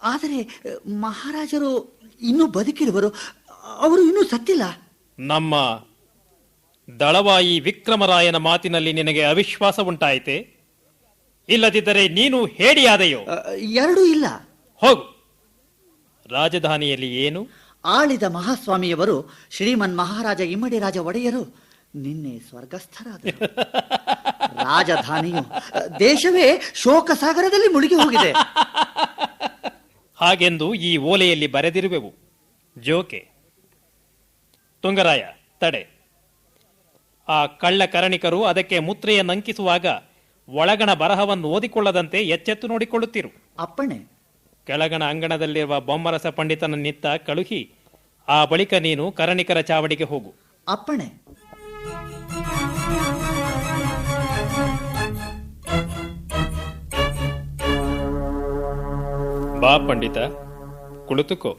ಆದರೆ ಮಹಾರಾಜರು ಇನ್ನೂ ಬದುಕಿರುವರು. ಅವರು ಇನ್ನೂ ಸತ್ತಿಲ್ಲ. ನಮ್ಮ ದಳವಾಯಿ ವಿಕ್ರಮರಾಯನ ಮಾತಿನಲ್ಲಿ ನಿನಗೆ ಅವಿಶ್ವಾಸ ಉಂಟಾಯಿತೆ? ಇಲ್ಲದಿದ್ದರೆ ನೀನು ಹೇಡಿಯಾದೆಯೋ? ಎರಡೂ ಇಲ್ಲ. ಹೋಗು. ರಾಜಧಾನಿಯಲ್ಲಿ ಏನು? ಆಳಿದ ಮಹಾಸ್ವಾಮಿಯವರು ಶ್ರೀಮನ್ ಮಹಾರಾಜ ಇಮ್ಮಡಿ ರಾಜ ಒಡೆಯರು ನಿನ್ನೆ ಸ್ವರ್ಗಸ್ಥರಾದ ರಾಜಧಾನಿಯು ದೇಶವೇ ಶೋಕ ಸಾಗರದಲ್ಲಿ ಮುಳುಗಿ ಹೋಗಿದೆ. ಹಾಗೆಂದು ಈ ಓಲೆಯಲ್ಲಿ ಬರೆದಿರುವೆವು. ಜೋಕೆ ತುಂಗರಾಯ ತಡೆ. ಆ ಕಳ್ಳ ಕರಣಿಕರು ಅದಕ್ಕೆ ಮುತ್ರೆಯನ್ನಂಕಿಸುವಾಗ ಒಳಗಣ ಬರಹವನ್ನು ಓದಿಕೊಳ್ಳದಂತೆ ಎಚ್ಚೆತ್ತು ನೋಡಿಕೊಳ್ಳುತ್ತಿರು. ಅಪ್ಪಣೆ. ಕೆಳಗಣ ಅಂಗಣದಲ್ಲಿರುವ ಬೊಮ್ಮರಸ ಪಂಡಿತನ ನಿತ್ತ ಕಳುಹಿ ಆ ಬಳಿಕ ನೀನು ಕರಣಿಕರ ಚಾವಡಿಗೆ ಹೋಗು. ಅಪ್ಪಣೆ. ಬಾ ಪಂಡಿತ ಕುಳಿತುಕೋ.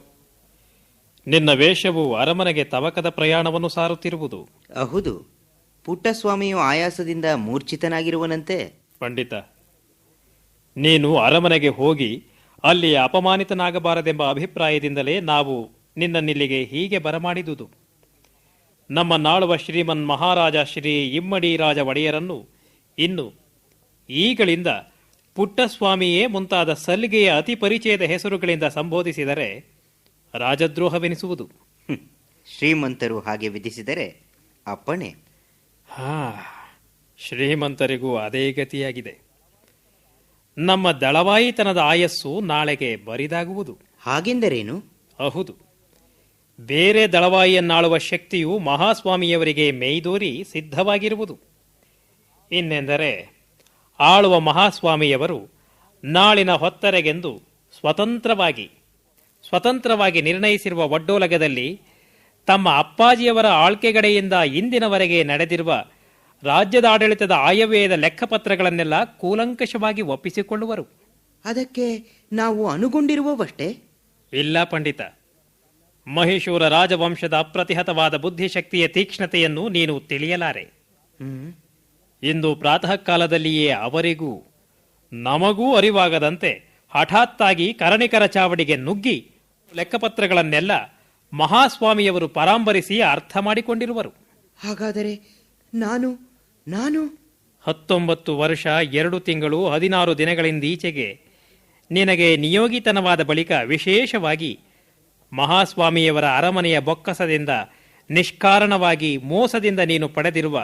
ನಿನ್ನ ವೇಷವು ಅರಮನೆಗೆ ತವಕದ ಪ್ರಯಾಣವನ್ನು ಸಾರುತ್ತಿರುವುದು. ಅಹುದು ಪುಟ್ಟಸ್ವಾಮಿಯು ಆಯಾಸದಿಂದ ಮೂರ್ಛಿತನಾಗಿರುವನಂತೆ? ಪಂಡಿತ ನೀನು ಅರಮನೆಗೆ ಹೋಗಿ ಅಲ್ಲಿ ಅಪಮಾನಿತನಾಗಬಾರದೆಂಬ ಅಭಿಪ್ರಾಯದಿಂದಲೇ ನಾವು ನಿನ್ನನ್ನಿಲ್ಲಿಗೆ ಹೀಗೆ ಬರಮಾಡಿದುದು. ನಮ್ಮ ನಾಳುವ ಶ್ರೀಮನ್ ಮಹಾರಾಜ ಶ್ರೀ ಇಮ್ಮಡಿ ರಾಜ ಒಡೆಯರನ್ನು ಇನ್ನು ಈಗಳಿಂದ ಪುಟ್ಟಸ್ವಾಮಿಯೇ ಮುಂತಾದ ಸಲ್ಲಿಗೆಯ ಅತಿ ಪರಿಚಯದ ಹೆಸರುಗಳಿಂದ ಸಂಬೋಧಿಸಿದರೆ ರಾಜದ್ರೋಹವೆನಿಸುವುದು. ಶ್ರೀಮಂತರು ಹಾಗೆ ವಿಧಿಸಿದರೆ ಅಪ್ಪಣೆ. ಹಾ ಶ್ರೀಮಂತರಿಗೂ ಅದೇ ಗತಿಯಾಗಿದೆ. ನಮ್ಮ ದಳವಾಯಿತನದ ಆಯಸ್ಸು ನಾಳೆಗೆ ಬರಿದಾಗುವುದು. ಹಾಗೆಂದರೇನು? ಹೌದು. ಬೇರೆ ದಳವಾಯಿಯನ್ನಾಳುವ ಶಕ್ತಿಯು ಮಹಾಸ್ವಾಮಿಯವರಿಗೆ ಮೇಯ್ದೋರಿ ಸಿದ್ಧವಾಗಿರುವುದು. ಇನ್ನೆಂದರೆ ಆಳುವ ಮಹಾಸ್ವಾಮಿಯವರು ನಾಳಿನ ಹೊತ್ತರೆಗೆಂದು ಸ್ವತಂತ್ರವಾಗಿ ಸ್ವತಂತ್ರವಾಗಿ ನಿರ್ಣಯಿಸಿರುವ ಒಡ್ಡೋಲಗದಲ್ಲಿ ತಮ್ಮ ಅಪ್ಪಾಜಿಯವರ ಆಳ್ಕೆಗಡೆಯಿಂದ ಇಂದಿನವರೆಗೆ ನಡೆದಿರುವ ರಾಜ್ಯದ ಆಡಳಿತದ ಆಯವ್ಯಯದ ಲೆಕ್ಕಪತ್ರಗಳನ್ನೆಲ್ಲ ಕೂಲಂಕಷವಾಗಿ ಒಪ್ಪಿಸಿಕೊಳ್ಳುವರು. ಅದಕ್ಕೆ ನಾವು ಅನುಗೊಂಡಿರುವವಷ್ಟೇ? ಇಲ್ಲ ಪಂಡಿತ. ಮಹೇಶೂರ ರಾಜವಂಶದ ಅಪ್ರತಿಹತವಾದ ಬುದ್ಧಿಶಕ್ತಿಯ ತೀಕ್ಷ್ಣತೆಯನ್ನು ನೀನು ತಿಳಿಯಲಾರೆ. ಇಂದು ಪ್ರಾತಃ ಕಾಲದಲ್ಲಿಯೇ ಅವರಿಗೂ ನಮಗೂ ಅರಿವಾಗದಂತೆ ಹಠಾತ್ತಾಗಿ ಕರಣಿಕರ ಚಾವಡಿಗೆ ನುಗ್ಗಿ ಲೆಕ್ಕಪತ್ರಗಳನ್ನೆಲ್ಲ ಮಹಾಸ್ವಾಮಿಯವರು ಪರಾಂಬರಿಸಿ ಅರ್ಥ ಮಾಡಿಕೊಂಡಿರುವರು. ಹಾಗಾದರೆ ನಾನು ನಾನು? ಹತ್ತೊಂಬತ್ತು ವರ್ಷ ಎರಡು ತಿಂಗಳು ಹದಿನಾರು ದಿನಗಳಿಂದೀಚೆಗೆ ನಿನಗೆ ನಿಯೋಗಿತನವಾದ ಬಳಿಕ ವಿಶೇಷವಾಗಿ ಮಹಾಸ್ವಾಮಿಯವರ ಅರಮನೆಯ ಬೊಕ್ಕಸದಿಂದ ನಿಷ್ಕಾರಣವಾಗಿ ಮೋಸದಿಂದ ನೀನು ಪಡೆದಿರುವ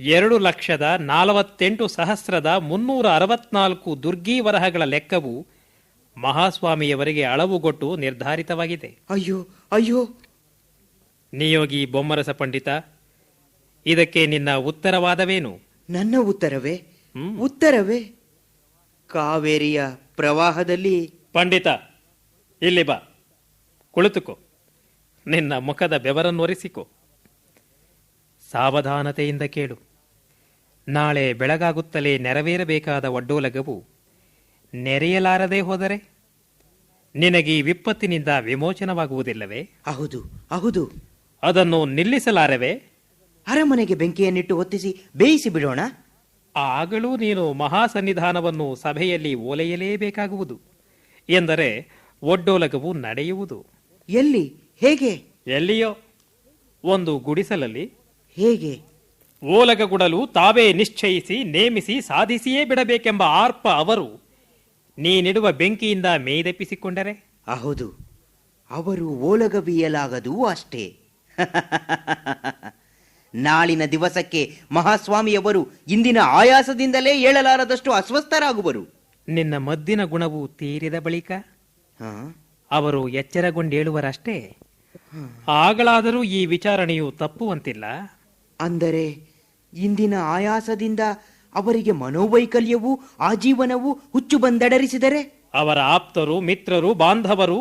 ಎರಡು ಲಕ್ಷದ ನಲವತ್ತೆಂಟು ಸಹಸ್ರದ ಮುನ್ನೂರ ಅರವತ್ನಾಲ್ಕು ದುರ್ಗೀ ವರಹಗಳ ಲೆಕ್ಕವು ಮಹಾಸ್ವಾಮಿಯವರಿಗೆ ಅಳವುಗೊಟ್ಟು ನಿರ್ಧಾರಿತವಾಗಿದೆ. ಅಯ್ಯೋ ಅಯ್ಯೋ. ನಿಯೋಗಿ ಬೊಮ್ಮರಸ ಪಂಡಿತ ಇದಕ್ಕೆ ನಿನ್ನ ಉತ್ತರವಾದವೇನು? ನನ್ನ ಉತ್ತರವೇ? ಉತ್ತರವೇ? ಕಾವೇರಿಯ ಪ್ರವಾಹದಲ್ಲಿ. ಪಂಡಿತ ಇಲ್ಲಿ ಬಾ. ಕುಳಿತುಕೋ. ನಿನ್ನ ಮುಖದ ಬೆವರನ್ನೊರೆಸಿಕೋ ಸಾವಧಾನತೆಯಿಂದ ಕೇಳು. ನಾಳೆ ಬೆಳಗಾಗುತ್ತಲೇ ನೆರವೇರಬೇಕಾದ ಒಡ್ಡೋಲಗವು ನೆರೆಯಲಾರದೆ ಹೋದರೆ? ನಿನಗೆ ಈ ವಿಪತ್ತಿನಿಂದ ವಿಮೋಚನವಾಗುವುದಿಲ್ಲವೇ? ಹೌದು ಹೌದು. ಅದನ್ನು ನಿಲ್ಲಿಸಲಾರವೇ? ಅರಮನೆಗೆ ಬೆಂಕಿಯನ್ನಿಟ್ಟು ಹೊತ್ತಿಸಿ ಬೇಯಿಸಿ ಬಿಡೋಣ? ಆಗಲೂ ನೀನು ಮಹಾಸನ್ನಿಧಾನವನ್ನು ಸಭೆಯಲ್ಲಿ ಓಲೆಯಲೇಬೇಕಾಗುವುದು ಎಂದರೆ ಒಡ್ಡೋಲಗವು ನಡೆಯುವುದು. ಎಲ್ಲಿ? ಹೇಗೆ? ಎಲ್ಲಿಯೋ? ಒಂದು ಗುಡಿಸಲಲ್ಲಿ. ಹೇಗೆ? ಓಲಗಗುಡಲು ತಾವೇ ನಿಶ್ಚಯಿಸಿ ನೇಮಿಸಿ ಸಾಧಿಸಿಯೇ ಬಿಡಬೇಕೆಂಬ ಆರ್ಪ ಅವರು ನೀನಿಡುವ ಬೆಂಕಿಯಿಂದ ಮೇಯ್ದೆಪ್ಪಿಸಿಕೊಂಡರೆ? ಹೌದು. ಅವರು ಓಲಗವಿಯಲಾಗದು ಅಷ್ಟೇ. ನಾಳಿನ ದಿವಸಕ್ಕೆ ಮಹಾಸ್ವಾಮಿಯವರು ಇಂದಿನ ಆಯಾಸದಿಂದಲೇ ಏಳಲಾರದಷ್ಟು ಅಸ್ವಸ್ಥರಾಗುವರು. ನಿನ್ನ ಮದ್ದಿನ ಗುಣವು ತೀರಿದ ಬಳಿಕ ಹಾ? ಅವರು ಎಚ್ಚರಗೊಂಡೇಳುವರಷ್ಟೇ. ಆಗಲಾದರೂ ಈ ವಿಚಾರಣೆಯು ತಪ್ಪುವಂತಿಲ್ಲ. ಅಂದರೆ ಇಂದಿನ ಆಯಾಸದಿಂದ ಅವರಿಗೆ ಮನೋವೈಕಲ್ಯವು ಆಜೀವನವು ಹುಚ್ಚು ಬಂದಡರಿಸಿದರೆ? ಅವರ ಆಪ್ತರು ಮಿತ್ರರು ಬಾಂಧವರು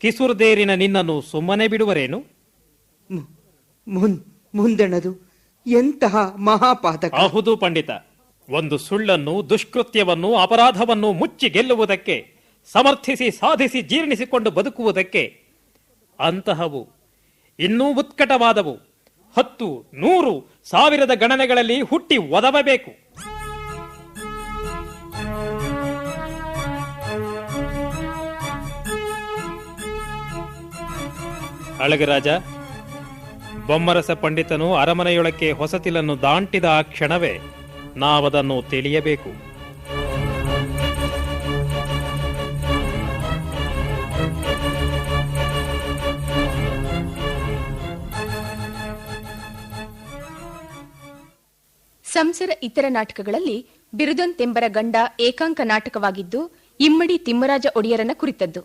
ಕಿಸುರ್ದೇರಿನ ನಿನ್ನನ್ನು ಸುಮ್ಮನೆ ಬಿಡುವರೇನು? ಮುಂದೆಣದು. ಎಂತಹ ಮಹಾಪಾತಕ. ಹೌದು ಪಂಡಿತ ಒಂದು ಸುಳ್ಳನ್ನು ದುಷ್ಕೃತ್ಯವನ್ನು ಅಪರಾಧವನ್ನು ಮುಚ್ಚಿ ಗೆಲ್ಲುವುದಕ್ಕೆ ಸಮರ್ಥಿಸಿ ಸಾಧಿಸಿ ಜೀರ್ಣಿಸಿಕೊಂಡು ಬದುಕುವುದಕ್ಕೆ ಅಂತಹವು ಇನ್ನೂ ಉತ್ಕಟವಾದವು. ಹತ್ತು ನೂರು ಸಾವಿರದ ಗಣನೆಗಳಲ್ಲಿ ಹುಟ್ಟಿ ಒದವಬೇಕು. ಅಳಗರಾಜ ಬೊಮ್ಮರಸ ಪಂಡಿತನು ಅರಮನೆಯೊಳಕ್ಕೆ ಹೊಸತಿಲನ್ನು ದಾಂಟಿದ ಆ ಕ್ಷಣವೇ ನಾವದನ್ನು ತಿಳಿಯಬೇಕು. ಸಂಸರ ಇತರ ನಾಟಕಗಳಲ್ಲಿ ಬಿರುದಂತೆಂಬರ ಗಂಡ ಏಕಾಂಕ ನಾಟಕವಾಗಿದ್ದು, ಇಮ್ಮಡಿ ತಿಮ್ಮರಾಜ ಒಡೆಯರನ ಕುರಿತದ್ದು.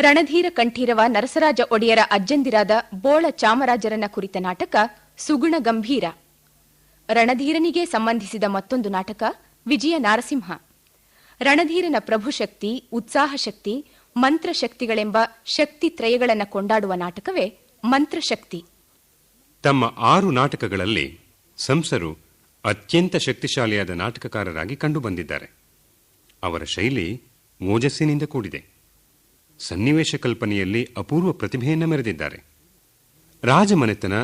ರಣಧೀರ ಕಂಠೀರವ ನರಸರಾಜ ಒಡೆಯರ ಅಜ್ಜಂದಿರಾದ ಬೋಳ ಚಾಮರಾಜರನ್ನ ಕುರಿತ ನಾಟಕ ಸುಗುಣ ಗಂಭೀರ. ರಣಧೀರನಿಗೆ ಸಂಬಂಧಿಸಿದ ಮತ್ತೊಂದು ನಾಟಕ ವಿಜಯ ನಾರಸಿಂಹ. ರಣಧೀರನ ಪ್ರಭುಶಕ್ತಿ ಉತ್ಸಾಹ ಶಕ್ತಿ ಮಂತ್ರಶಕ್ತಿಗಳೆಂಬ ಶಕ್ತಿ ತ್ರಯಗಳನ್ನು ಕೊಂಡಾಡುವ ನಾಟಕವೇ ಮಂತ್ರಶಕ್ತಿ ತಮ್ಮ ಆರು ನಾಟಕಗಳಲ್ಲಿ ಸಂಸರು ಅತ್ಯಂತ ಶಕ್ತಿಶಾಲಿಯಾದ ನಾಟಕಕಾರರಾಗಿ ಕಂಡುಬಂದಿದ್ದಾರೆ. ಅವರ ಶೈಲಿ ಓಜಸ್ಸಿನಿಂದ ಕೂಡಿದೆ. ಸನ್ನಿವೇಶ ಕಲ್ಪನೆಯಲ್ಲಿ ಅಪೂರ್ವ ಪ್ರತಿಭೆಯನ್ನು ಮೆರೆದಿದ್ದಾರೆ. ರಾಜಮನೆತನ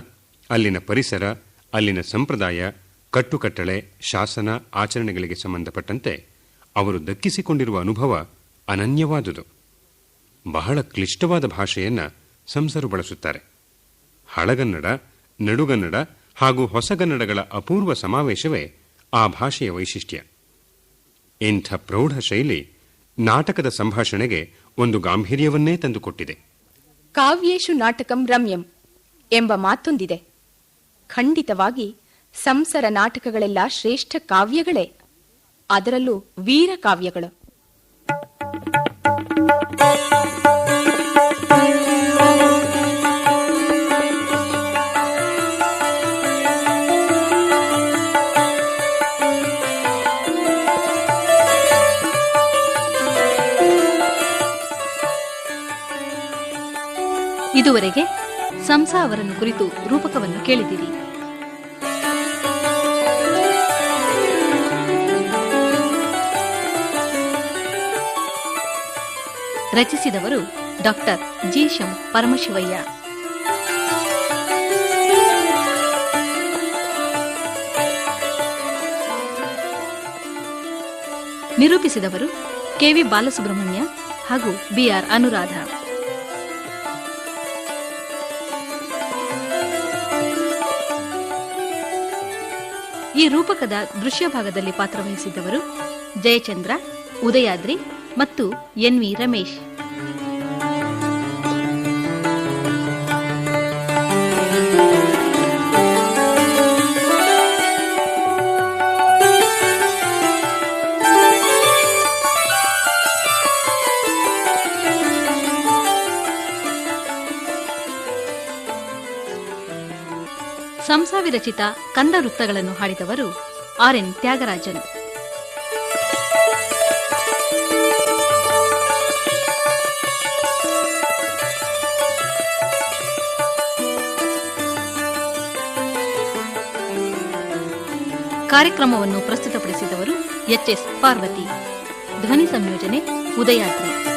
ಅಲ್ಲಿನ ಪರಿಸರ, ಅಲ್ಲಿನ ಸಂಪ್ರದಾಯ, ಕಟ್ಟುಕಟ್ಟಳೆ, ಶಾಸನ, ಆಚರಣೆಗಳಿಗೆ ಸಂಬಂಧಪಟ್ಟಂತೆ ಅವರು ದಕ್ಕಿಸಿಕೊಂಡಿರುವ ಅನುಭವ ಅನನ್ಯವಾದುದು. ಬಹಳ ಕ್ಲಿಷ್ಟವಾದ ಭಾಷೆಯನ್ನು ಸಂಸರು ಬಳಸುತ್ತಾರೆ. ಹಳಗನ್ನಡ, ನಡುಗನ್ನಡ ಹಾಗೂ ಹೊಸಗನ್ನಡಗಳ ಅಪೂರ್ವ ಸಮಾವೇಶವೇ ಆ ಭಾಷೆಯ ವೈಶಿಷ್ಟ್ಯ. ಇಂಥ ಪ್ರೌಢ ಶೈಲಿ ನಾಟಕದ ಸಂಭಾಷಣೆಗೆ ಒಂದು ಗಾಂಭೀರ್ಯವನ್ನೇ ತಂದುಕೊಟ್ಟಿದೆ. ಕಾವ್ಯೇಶು ನಾಟಕಂ ರಮ್ಯಂ ಎಂಬ ಮಾತೊಂದಿದೆ. ಖಂಡಿತವಾಗಿ ಸಂಸರ ನಾಟಕಗಳೆಲ್ಲ ಶ್ರೇಷ್ಠ ಕಾವ್ಯಗಳೇ. ಅದರಲ್ಲೂ ವೀರ ಕಾವ್ಯಗಳು. ಇದುವರೆಗೆ ಸಂಸಾ ಅವರನ್ನು ಕುರಿತು ರೂಪಕವನ್ನು ಕೇಳಿದಿರಿ ರಚಿಸಿದವರು ಡಾಕ್ಟರ್ ಜೀಶಂ ಪರಮಶಿವಯ್ಯ. ನಿರೂಪಿಸಿದವರು ಕೆವಿ ಬಾಲಸುಬ್ರಹ್ಮಣ್ಯ ಹಾಗೂ ಬಿಆರ್ ಅನುರಾಧ. ಈ ರೂಪಕದ ದೃಶ್ಯ ಭಾಗದಲ್ಲಿ ಪಾತ್ರವಹಿಸಿದ್ದವರು ಜಯಚಂದ್ರ ಉದಯಾದ್ರಿ ಮತ್ತು ಎನ್ವಿ ರಮೇಶ್. ಸಂಸಾ ರಚಿತ ಕಂದ ವೃತ್ತಗಳನ್ನು ಹಾಡಿದವರು ಆರ್ ಎನ್ ತ್ಯಾಗರಾಜನ್. ಕಾರ್ಯಕ್ರಮವನ್ನು ಪ್ರಸ್ತುತಪಡಿಸಿದವರು ಎಚ್ ಎಸ್ ಪಾರ್ವತಿ. ಧ್ವನಿ ಸಂಯೋಜನೆ ಉದಯಾದ್ರಿ.